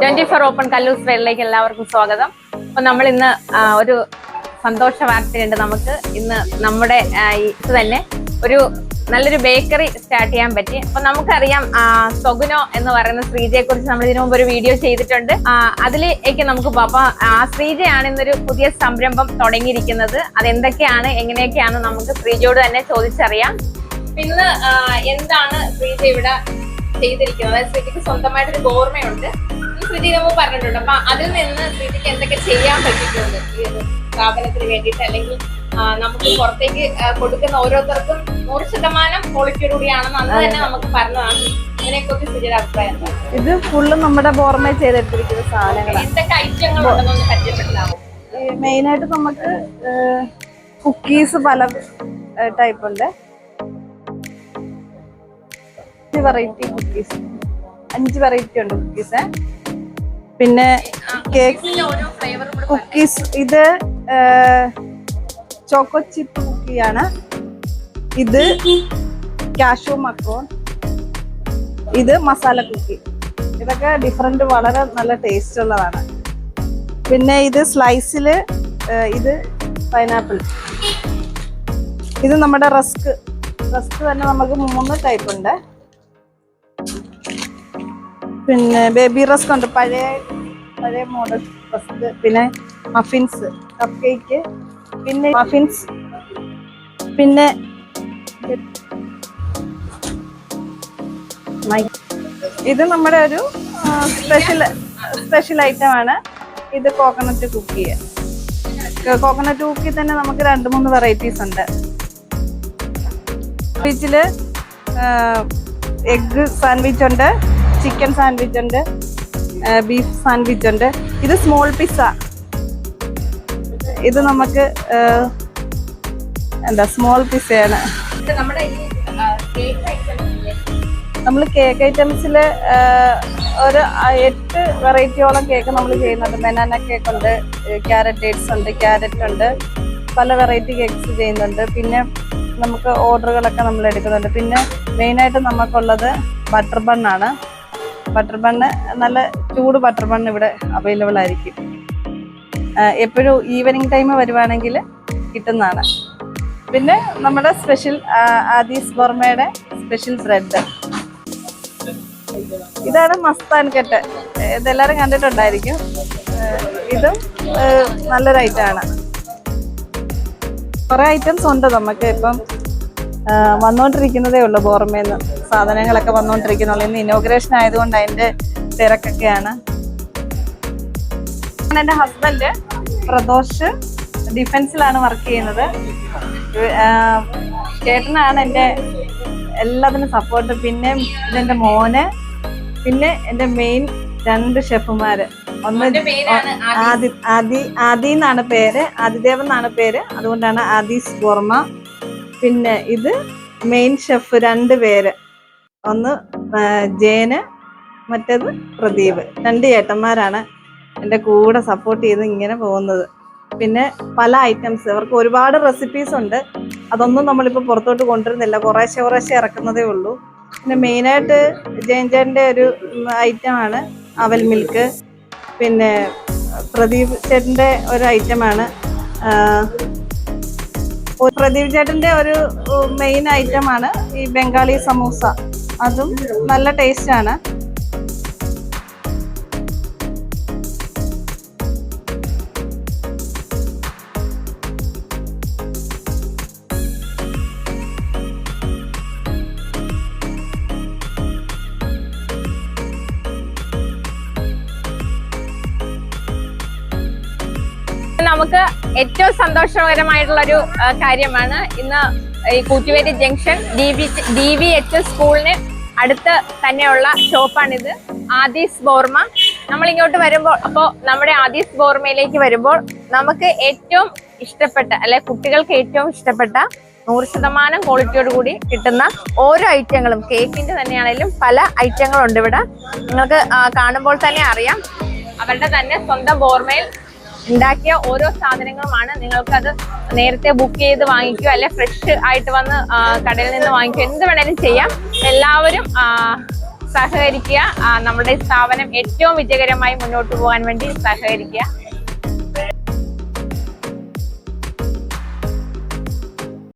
Twenty four open Kallur വേളിലേക്ക് എല്ലാവർക്കും സ്വാഗതം. അപ്പൊ നമ്മൾ ഇന്ന് ഒരു സന്തോഷ വാർത്തയുണ്ട് നമുക്ക്. ഇന്ന് നമ്മുടെ ഇത് തന്നെ ഒരു നല്ലൊരു ബേക്കറി സ്റ്റാർട്ട് ചെയ്യാൻ പറ്റി. അപ്പൊ നമുക്കറിയാം സൊഗുനോ എന്ന് പറയുന്ന ശ്രീജയെ കുറിച്ച് നമ്മൾ ഇതിനു മുമ്പ് ഒരു വീഡിയോ ചെയ്തിട്ടുണ്ട്. അതിലേക്ക് നമുക്ക് അപ്പൊ ആ ശ്രീജയാണ് ഇന്നൊരു പുതിയ സംരംഭം തുടങ്ങിയിരിക്കുന്നത്. അതെന്തൊക്കെയാണ് എങ്ങനെയൊക്കെയാണ് നമുക്ക് ശ്രീജയോട് തന്നെ ചോദിച്ചറിയാം. പിന്നെ എന്താണ് ശ്രീജ ഇവിടെ ചെയ്തിരിക്കുന്നത്. അതായത് ശ്രീജിക്ക് സ്വന്തമായിട്ടൊരു ഓർമ്മയുണ്ട്. ശ്രുതി നമ്മൾ പറഞ്ഞിട്ടുണ്ട്. അപ്പൊ അതിൽ നിന്ന് ശ്രീജിക്ക് എന്തൊക്കെ ചെയ്യാൻ പറ്റിയിട്ടുണ്ട് ഈ ഒരു സ്ഥാപനത്തിന് വേണ്ടിയിട്ട്? അല്ലെങ്കിൽ നമുക്ക് പുറത്തേക്ക് കൊടുക്കുന്ന ഓരോരുത്തർക്കും നൂറ് ശതമാനം ക്വാളിറ്റിയോടുകൂടിയാണെന്ന് അന്ന് തന്നെ നമുക്ക് പറഞ്ഞതാണ്. ഇതിനെക്കുറിച്ച് അഭിപ്രായം? ഇത് ഫുള്ള് നമ്മുടെ ബോർമേ ചെയ്തെടുത്തിരിക്കുന്ന എന്തൊക്കെ പരിചയപ്പെടുത്താമോ? മെയിനായിട്ട് നമുക്ക് കുക്കീസ് പല ടൈപ്പ് ഉണ്ട്. അഞ്ച് വെറൈറ്റി കുക്കീസ് അഞ്ച് വെറൈറ്റി ഉണ്ട് കുക്കീസ് പിന്നെ കേക്ക് കുക്കീസ് ഇത് ചോക്കോ ചിപ്പ് കുക്കിയാണ് ഇത് കാഷു മക്കോൺ ഇത് മസാല കുക്കി ഇതൊക്കെ ഡിഫറെന്റ് വളരെ നല്ല ടേസ്റ്റ് ഉള്ളതാണ്. പിന്നെ ഇത് സ്ലൈസിൽ ഇത് പൈനാപ്പിൾ ഇത് നമ്മുടെ റസ്ക് റസ്ക് തന്നെ നമുക്ക് മൂന്ന് ടൈപ്പ് ഉണ്ട്. പിന്നെ ബേബി റസ്ക് ഉണ്ട് പഴയ പഴയ മോഡൽ റസ്ക് പിന്നെ മഫിൻസ് കപ്പ് കേക്ക് പിന്നെ മഫിൻസ് പിന്നെ ഇത് നമ്മുടെ ഒരു സ്പെഷ്യൽ സ്പെഷ്യൽ ഐറ്റം ആണ്. ഇത് കോക്കനട്ട് കുക്കി കോക്കനട്ട് കുക്കി തന്നെ നമുക്ക് രണ്ട് മൂന്ന് വെറൈറ്റീസ് ഉണ്ട്. സാൻഡ്വിച്ചിൽ എഗ് സാൻഡ്വിച്ച് ഉണ്ട്. ചിക്കൻ സാൻഡ്വിച്ച് ഉണ്ട് ബീഫ് സാൻഡ്വിച്ച് ഉണ്ട്. ഇത് സ്മോൾ പിസ്സ. ഇത് നമുക്ക് എന്താ സ്മോൾ പിസ്സയാണ്. നമ്മൾ കേക്ക് ഐറ്റംസിൽ ഒരു എട്ട് വെറൈറ്റിയോളം കേക്ക് നമ്മൾ ചെയ്യുന്നുണ്ട്. ബനാന കേക്ക് ഉണ്ട് ക്യാരറ്റ് ഡേറ്റ്സ് ഉണ്ട് ക്യാരറ്റ് ഉണ്ട്. പല വെറൈറ്റി കേക്ക്സ് ചെയ്യുന്നുണ്ട്. പിന്നെ നമുക്ക് ഓർഡറുകളൊക്കെ നമ്മൾ എടുക്കുന്നുണ്ട്. പിന്നെ മെയിനായിട്ട് നമുക്കുള്ളത് ബട്ടർ ബണ്ണാണ് ബട്ടർ ബണ്ണ് നല്ല ചൂട് ബട്ടർ ബണ്ണ് ഇവിടെ അവൈലബിൾ ആയിരിക്കും. എപ്പോഴും ഈവനിങ് ടൈം വരുവാണെങ്കിൽ കിട്ടുന്നതാണ്. പിന്നെ നമ്മുടെ സ്പെഷ്യൽ ആദീസ് ബോർമയുടെ സ്പെഷ്യൽ ബ്രെഡ് ഇതാണ് മസ്താൻ കെട്ട് ഇതെല്ലാവരും കണ്ടിട്ടുണ്ടായിരിക്കും. ഇതും നല്ലൊരൈറ്റാണ് കുറേ ഐറ്റംസ് ഉണ്ട് നമുക്ക് ഇപ്പം വന്നുകൊണ്ടിരിക്കുന്നതേ ഉള്ളൂ ബോർമേന്ന്. സാധനങ്ങളൊക്കെ വന്നുകൊണ്ടിരിക്കുന്നുള്ളൂ ഇന്ന് ഇനോഗ്രേഷൻ ആയതുകൊണ്ട് അതിന്റെ തിരക്കൊക്കെയാണ്. എന്റെ ഹസ്ബൻഡ് പ്രദോഷ്. ഡിഫൻസിലാണ് വർക്ക് ചെയ്യുന്നത്. ചേട്ടനാണ് എന്റെ എല്ലാത്തിനും സപ്പോർട്ട് പിന്നെ ഇതെന്റെ മോന്. പിന്നെ എന്റെ മെയിൻ രണ്ട് ഷെഫുമാര് ഒന്ന് ആദി. ആദി ആദി എന്നാണ് പേര്. ആദിദേവ് എന്നാണ് പേര്. അതുകൊണ്ടാണ് ആദീസ് ഗോർമ പിന്നെ ഇത് മെയിൻ ഷെഫ് രണ്ട് പേര്. ഒന്ന് ജയന് മറ്റേത് പ്രദീപ്. രണ്ട് ചേട്ടന്മാരാണ് എന്റെ കൂടെ സപ്പോർട്ട് ചെയ്ത് ഇങ്ങനെ പോകുന്നത്. പിന്നെ പല ഐറ്റംസ് അവർക്ക് ഒരുപാട് റെസിപ്പീസ് ഉണ്ട്. അതൊന്നും നമ്മളിപ്പോൾ പുറത്തോട്ട് കൊണ്ടുവരുന്നില്ല. കുറേശ്ശെ കുറേശ്ശെ ഇറക്കുന്നതേ ഉള്ളൂ. പിന്നെ മെയിനായിട്ട് ജയൻ ചേട്ടന്റെ ഒരു ഐറ്റമാണ് അവൽ മിൽക്ക് പിന്നെ പ്രദീപ് ചേട്ടന്റെ ഒരു ഐറ്റമാണ് പ്രദീപ് ചേട്ടന്റെ ഒരു മെയിൻ ഐറ്റമാണ് ഈ ബംഗാളി സമൂസ. അതും നല്ല ടേസ്റ്റ് ആണ്. നമുക്ക് ഏറ്റവും സന്തോഷകരമായിട്ടുള്ള ഒരു കാര്യമാണ്. ഇന്ന് ഈ Kuttuveri junction D V H S സ്കൂളിന് അടുത്ത് തന്നെയുള്ള ഷോപ്പാണിത്. ആദീസ് ബോർമ. നമ്മൾ ഇങ്ങോട്ട് വരുമ്പോൾ അപ്പോൾ നമ്മുടെ ആദീസ് ബോർമയിലേക്ക് വരുമ്പോൾ നമുക്ക് ഏറ്റവും ഇഷ്ടപ്പെട്ട അല്ലെ കുട്ടികൾക്ക് ഏറ്റവും ഇഷ്ടപ്പെട്ട നൂറ് ശതമാനം ക്വാളിറ്റിയോട് കൂടി കിട്ടുന്ന ഓരോ ഐറ്റങ്ങളും കേക്കിന്റെ തന്നെയാണെങ്കിലും പല ഐറ്റങ്ങളുണ്ട് ഇവിടെ. നിങ്ങൾക്ക് കാണുമ്പോൾ തന്നെ അറിയാം. അവരുടെ തന്നെ സ്വന്തം ബോർമയിൽ ഉണ്ടാക്കിയ ഓരോ സാധനങ്ങളുമാണ്. നിങ്ങൾക്കത് നേരത്തെ ബുക്ക് ചെയ്ത് വാങ്ങിക്കുക അല്ലെ ഫ്രഷ് ആയിട്ട് വന്ന് കടയിൽ നിന്ന് വാങ്ങിക്കുക എന്ത് വേണേലും ചെയ്യാം. എല്ലാവരും സഹകരിക്കുക. നമ്മുടെ സ്ഥാപനം ഏറ്റവും വിജയകരമായി മുന്നോട്ട് പോകാൻ വേണ്ടി സഹകരിക്കുക.